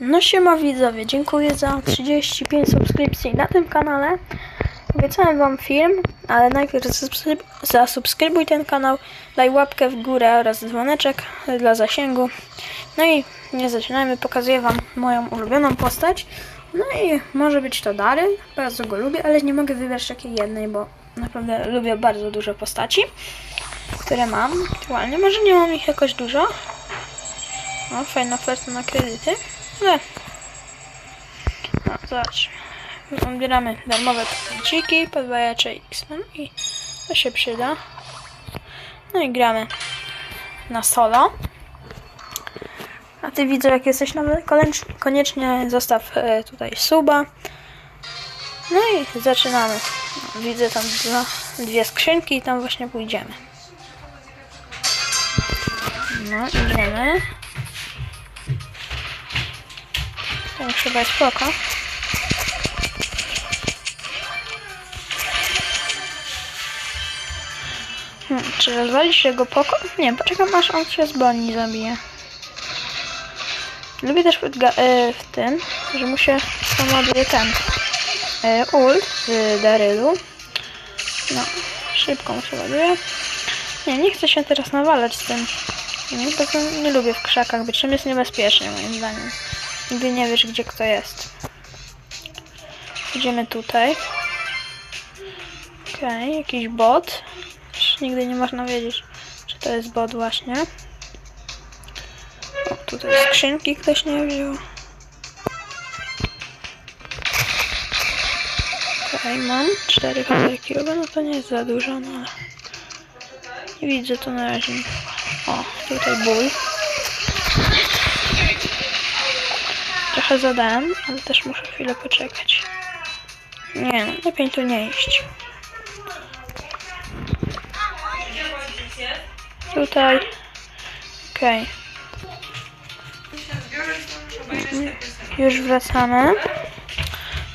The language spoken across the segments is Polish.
No siema widzowie, dziękuję za 35 subskrypcji na tym kanale. Obiecałem wam film, ale najpierw zasubskryb- zasubskrybuj ten kanał, daj łapkę w górę oraz dzwoneczek dla zasięgu. No i nie zaczynajmy, pokazuję wam moją ulubioną postać. No i może być to Daryl, bardzo go lubię, ale nie mogę wybrać takiej jednej, bo naprawdę lubię bardzo dużo postaci, które mam aktualnie. Może nie mam ich jakoś dużo. O, fajna oferta na kredyty. No, zobaczmy. Odbieramy darmowe dziki, podwajacze X. No i to się przyda. No i gramy na solo. A ty widzę, jak jesteś nowy, koniecznie zostaw e, tutaj suba. No i zaczynamy. Widzę tam dwa, dwie skrzynki i tam właśnie pójdziemy. No, idziemy. To chyba jest spoko. Hmm, czy rozwalisz jego poko? Nie, poczekam aż on się z broni zabije. Lubię też w, e, w tym, że mu się samoładuje ten e, ult w Darylu. No, szybko mu się ładuje. Nie, nie chcę się teraz nawalać z tym. Nie, nie lubię w krzakach być, czym jest niebezpiecznie moim zdaniem. Nigdy nie wiesz, gdzie kto jest. Idziemy tutaj. Okej, jakiś bot. Też Nigdy nie można wiedzieć, czy to jest bot właśnie. O, tutaj skrzynki ktoś nie wziął. Okej, mam cztery kamerki, no to nie jest za dużo, no ale... Nie widzę to na razie. O, tutaj ból. Trochę zadałem, ale też muszę chwilę poczekać. Nie, lepiej tu nie iść. Tutaj. Okej. Mm, Już wracamy.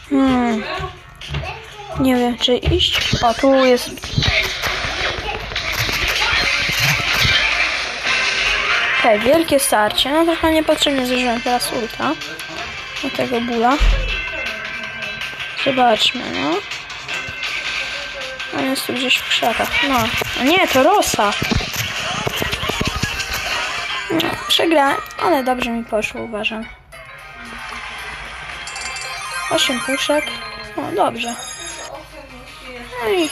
Hmm. Nie wiem, czy iść. O, tu jest. Okej, wielkie starcie. No trochę niepotrzebnie zużyłem teraz ulta. Do tego bóla. Zobaczmy, no. On jest tu gdzieś w krzakach. No. A nie, to Rosa. No, przegrałem, ale dobrze mi poszło, uważam. Osiem puszek. O, dobrze. No i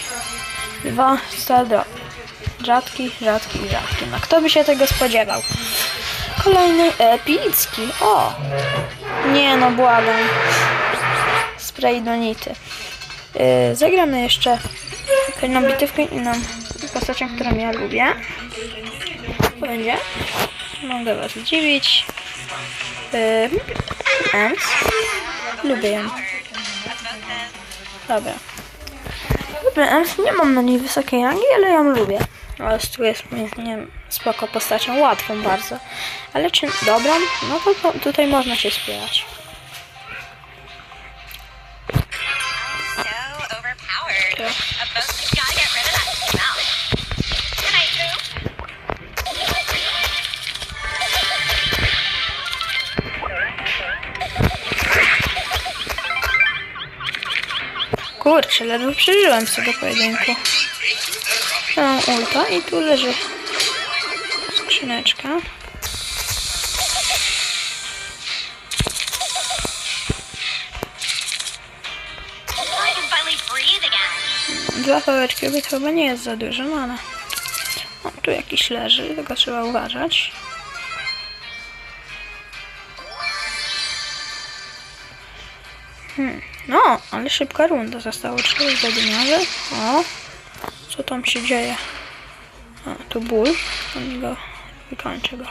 dwa star drop. Rzadki, rzadki, rzadki. No kto by się tego spodziewał? Kolejny epicki. O! Nie no, błagam. Spray do nity. Yy, zagramy jeszcze kolejną bitewkę inną postacią, którą ja lubię. To będzie. Mogę was zdziwić. Yy, Ems. Lubię ją. Dobra. Lubię Ems. Nie mam na niej wysokiej rangi, ale ją lubię. Tu jest, nie wiem, spoko postacią, łatwą bardzo. Ale czy dobrą? No to, tutaj można się spierać. Kurczę, ledwo przeżyłem z tego pojedynku. Mam ulta i tu leży skrzyneczka. Dwa pałeczki obiad chyba nie jest za dużo, no ale... O, tu jakiś leży, tego trzeba uważać. Hmm. No, ale szybka runda zostało. Cztery zadymiowe. O, co tam się dzieje? A, tu ból. On go wykończy go.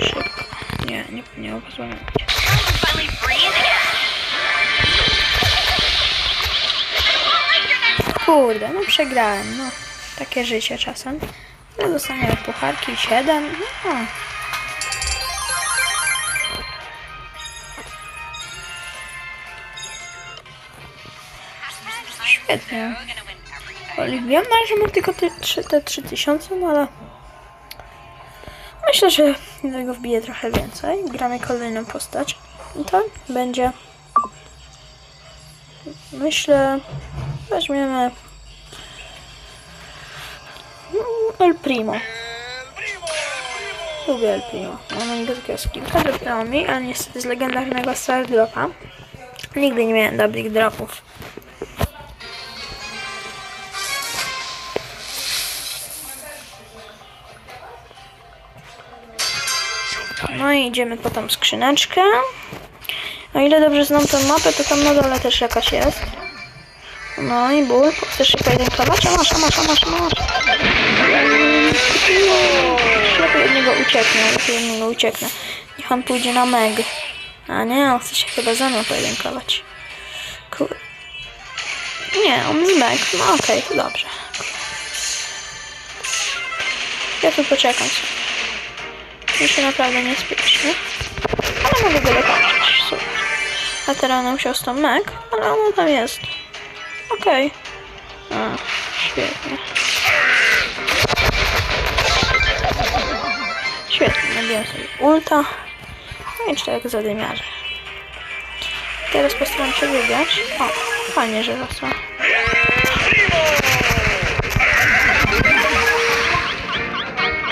Szybko. Nie, nie, nie pozwolę. Kurde, no przegrałem, no. Takie życie czasem. No dostaniemy pucharki 7. No. Świetnie. Everything. Oliwiam na razie mam tylko te, trzy- te 3000, no ale myślę, że do tego wbiję trochę więcej. Gramy kolejną postać. to będzie. Myślę, weźmiemy El Primo. Lubię El Primo. Mam go takiego skillka, drapnęło mi, ale niestety z legendarnego Star Dropa. Nigdy nie miałem double dropów. No i idziemy po tą skrzyneczkę. O ile dobrze znam tę mapę, to tam na dole też jakaś jest. No i ból. Chcesz się pojedynkować? A masz, a masz, a masz, a masz. Lepiej od niego ucieknę, lepiej od niego ucieknę. Niech on pójdzie na meg. A nie, on chce się chyba ze mną pojedynkować. Kur... Nie, on z meg. No okej, to dobrze. Ja tu poczekam. Mi się naprawdę nie spieszy. Ale mogę go. Super. A teraz nam się tą meg, ale ona tam jest. Okej. A, Świetnie. Świetnie, nabiłem sobie ulta. No i czterech zadymiarzy. Teraz postaram się wygrać. O, fajnie, że rosła.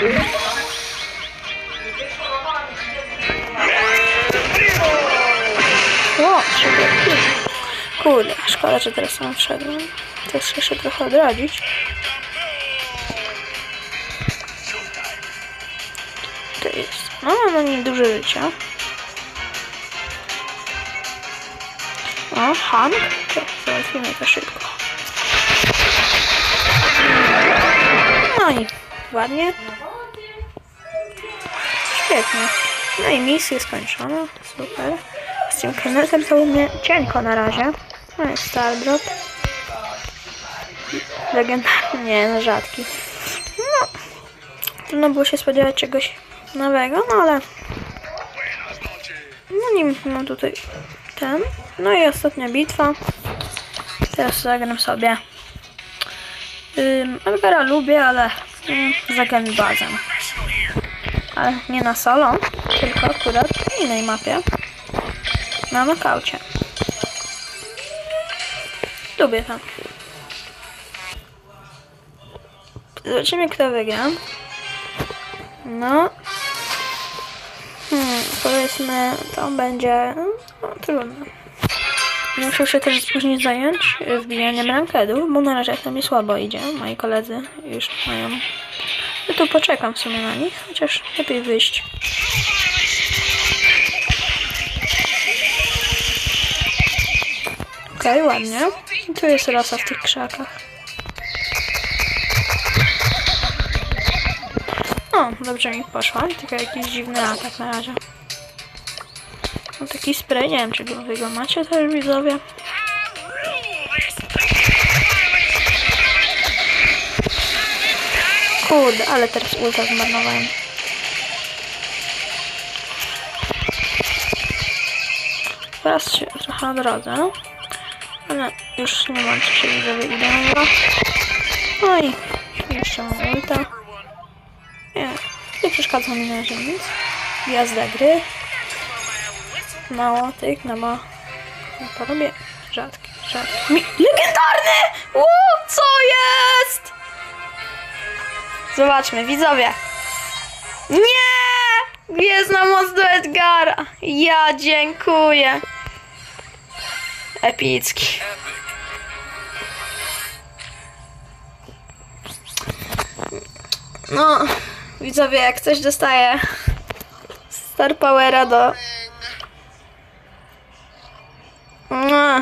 O, Kurde, szkoda, że teraz tam wszedłem. Teraz się jeszcze trochę odrodzić. To jest. No, no nie dużo życia. O, Hank. To załatwimy to szybko. No i ładnie. Świetnie. No i misja skończona. Super. Z tym kamerem to u mnie cienko na razie. No jest Star Drop. Legendarny, nie, no rzadki. No, trudno było się spodziewać czegoś nowego, no ale... No nie mam tutaj ten. No i ostatnia bitwa. Teraz zagram sobie. Ym, lubię, ale ym, zagram bazę. Ale nie na solo, tylko akurat w innej mapie. Na nokaucie. Lubię to. Zobaczymy kto wygra. No. Hmm, powiedzmy to będzie... No, trudno. Muszę się też później zająć wbijaniem rankedów, bo na razie to mi słabo idzie. Moi koledzy już mają... Ja tu poczekam w sumie na nich, chociaż lepiej wyjść. Okej, ładnie. I tu jest rosa w tych krzakach. O, dobrze mi poszła, tylko jakiś dziwny atak na razie. No taki spray, nie wiem czy go, wy go macie też widzowie. Kurde, ale teraz ulta zmarnowałem. Teraz się trochę odrodzę. Ale już nie mam co się widzowie idealnego. No i jeszcze mam ulta. Nie, nie przeszkadza mi na razie nic. Gwiazda gry. Mało tych, no ma. No to. Rzadki, rzadki. Legendarny! Ło, co jest? Zobaczmy, widzowie. Nie! Gwiezdna moc do Edgara. Ja dziękuję. Epicki. No, widzowie, jak coś dostaje Star Powera do... No,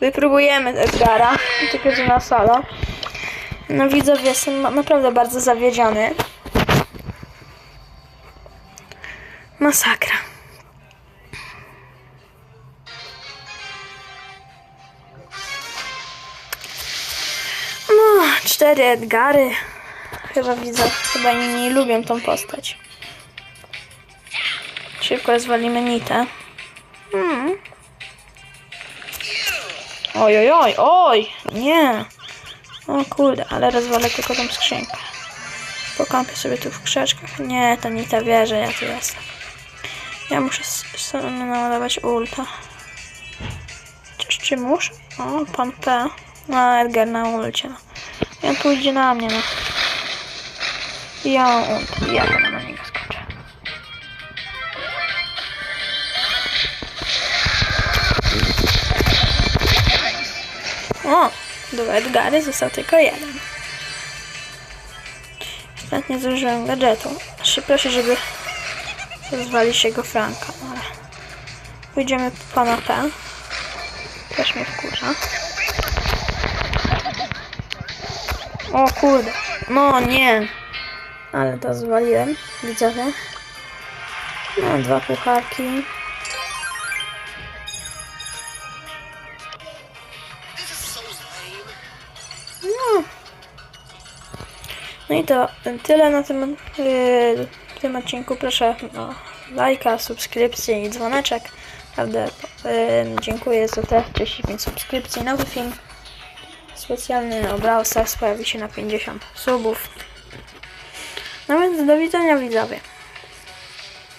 wypróbujemy Edgara, tylko że na solo. No widzowie, jestem na- naprawdę bardzo zawiedziony. Masakra. Edgary. Chyba widzę, chyba inni nie lubią tą postać. Szybko rozwalimy Nitę. Hmm. Oj, oj, oj, oj, nie. O kurde, ale rozwalę tylko tą skrzynkę. Pokampię sobie tu w krzaczkach. Nie, to Nita wie, że ja tu jestem. Ja muszę sobie naładować ulta. Czyż czy muszę? O, pan P. No, Edgar na ulcie. No. Ja pójdzie na mnie, no. Ja mam ult. Ja to na niego skoczę. O! Do Edgary został tylko jeden. Ostatnio zużyłem gadżetu. Jeszcze proszę, żeby rozwalić jego Franka. Ale pójdziemy po pana P. Też mnie wkurza. O kurde. No nie. Ale to zwaliłem. Widzowie. No, dwa pucharki. No. No i to tyle na tym, yy, tym odcinku. Proszę o lajka, subskrypcję i dzwoneczek. Naprawdę yy, dziękuję za te 35 subskrypcji. Nowy film specjalny o Brawl Stars pojawi się na 50 subów. No więc do widzenia widzowie.